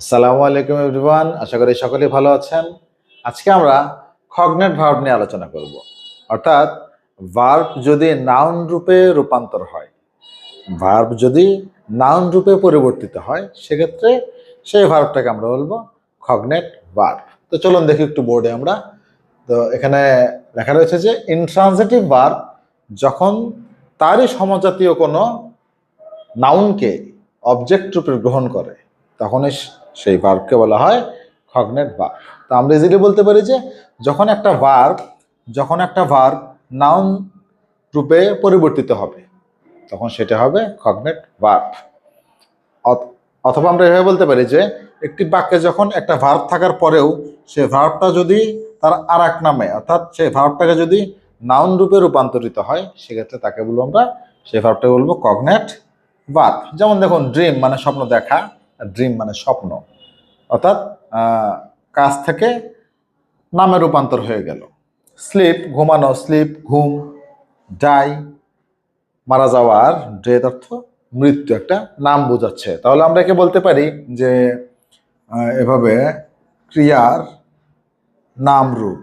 আসসালামু আলাইকুম এভরিওয়ান, আশা করি সকলেই ভালো আছেন। আজকে আমরা খগনেট ভার্ব নিয়ে আলোচনা করব। অর্থাৎ ভার্ব যদি নাউন রূপে রূপান্তর হয় ভার্ব যদি নাউন রূপে পরিবর্তিত হয়, সেক্ষেত্রে সেই ভার্বটাকে আমরা বলব খগনেট ভার্ব তো চলুন দেখি একটু বোর্ডে আমরা। তো এখানে লেখা রয়েছে যে ইনট্রানজিটিভ ভার্ব যখন তারই সমজাতীয় কোনো নাউনকে অবজেক্ট রূপে গ্রহণ করে, তখনই স- সেই ভার্বকে বলা হয় খগনেট ভার্ব তো আমরা ইজিলি বলতে পারি যে যখন একটা ভার্ব যখন একটা ভার্ব নাউন রূপে পরিবর্তিত হবে, তখন সেটা হবে খগনেট ভার্ব অথবা আমরা এভাবে বলতে পারি যে একটি বাক্যে যখন একটা ভার্ব থাকার পরেও সে ভার্বটা যদি তার আর এক নামে, অর্থাৎ সেই ভার্বটাকে যদি নাউন রূপে রূপান্তরিত হয়, সেক্ষেত্রে তাকে বলব আমরা সেই ভার্বটাকে বলব কগনেট ভার্ব যেমন দেখুন ড্রিম মানে স্বপ্ন দেখা ড্রিম মানে স্বপ্ন। অর্থাৎ কাজ থেকে নামে রূপান্তর হয়ে গেল। স্লিপ, ঘুমানো, স্লিপ, ঘুম ডাই মারা যাওয়ার ডেথ অর্থ মৃত্যু একটা নাম বোঝাচ্ছে। তাহলে আমরা একে বলতে পারি যে এভাবে ক্রিয়ার নাম রূপ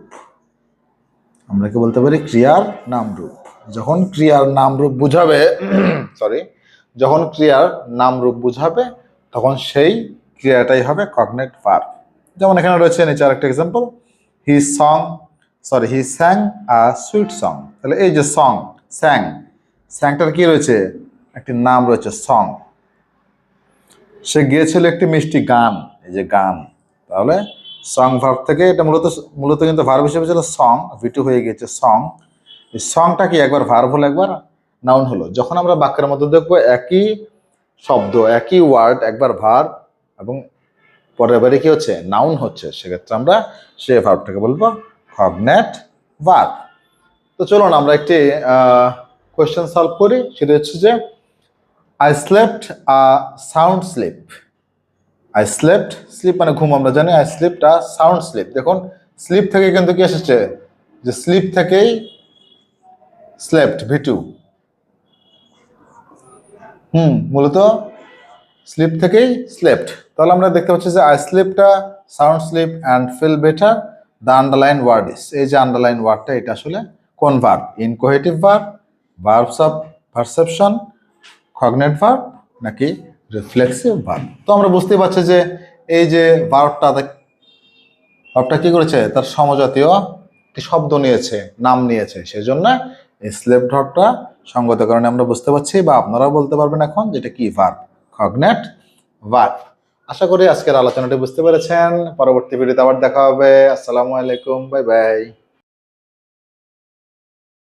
আমরা কি বলতে পারি ক্রিয়ার নাম রূপ যখন ক্রিয়ার নাম রূপ বুঝাবে সরি যখন ক্রিয়ার নাম রূপ বুঝাবে, তখন সেই ক্রিয়াটাই হবে কগনেট ভার্ব যেমন এখানে রয়েছে নিচে আরেকটা example he sung sorry he sang a sweet song তাহলে এই যে সং স্যাং স্যাংটার কি রয়েছে? একটি নাম রয়েছে সং সে গিয়েছিল একটি মিষ্টি গান, এই যে গান। তাহলে সং ভার্ব থেকে এটা মূলত মূলত কিন্তু ভার্ব হিসেবে ছিল সং ভিটু হয়ে গিয়েছে সং এই সংটা কি একবার ভার্ব হলো, একবার নাউন হলো? যখন আমরা বাক্যের মধ্যে দেখব একই শব্দ, একই ওয়ার্ড একবার ভার্ব এবং পরের বারে কি হচ্ছে? নাউন হচ্ছে। সেক্ষেত্রে আমরা সে ভার্বটাকে বলব কগনেট ভার্ব তো চলুন আমরা একটি কোয়েশ্চেন সলভ করি। সেটা হচ্ছে যে I slept a sound sleep I slept sleep মানে ঘুম, আমরা জানি I slept a sound sleep দেখুন স্লিপ থেকে কিন্তু কি এসেছে? যে স্লিপ থেকেই স্লেপ্ট ভিটু হুম, মূলত স্লিপ থেকেই স্লেপ্ট তাহলে আমরা দেখতে পাচ্ছি যে আই স্লিপটা sound sleep and feel better the underline word is এই যে আন্ডারলাইন ওয়ার্ডটা এটা আসলে কোন verb inchoative verb verbs of perception cognate verb নাকি রিফ্লেক্সিভ ভার্ব তো আমরা বুঝতেই পারছি যে এই যে ভার্বটা ভার্বটা কী করেছে? তার সমজাতীয় একটি শব্দ নিয়েছে, নাম নিয়েছে। সেজন্য এই স্লেপ ভার্বটা সঙ্গত কারণে আমরা বুঝতে পারছি বা আপনারাও বলতে পারবেন এখন যেটা কি ভার্ব কগনেট ভার্ব। আশা করি আজকের আলোচনাটি বুঝতে পেরেছেন। পরবর্তী ভিডিওতে আবার দেখা হবে। আসসালামু আলাইকুম। Bye bye.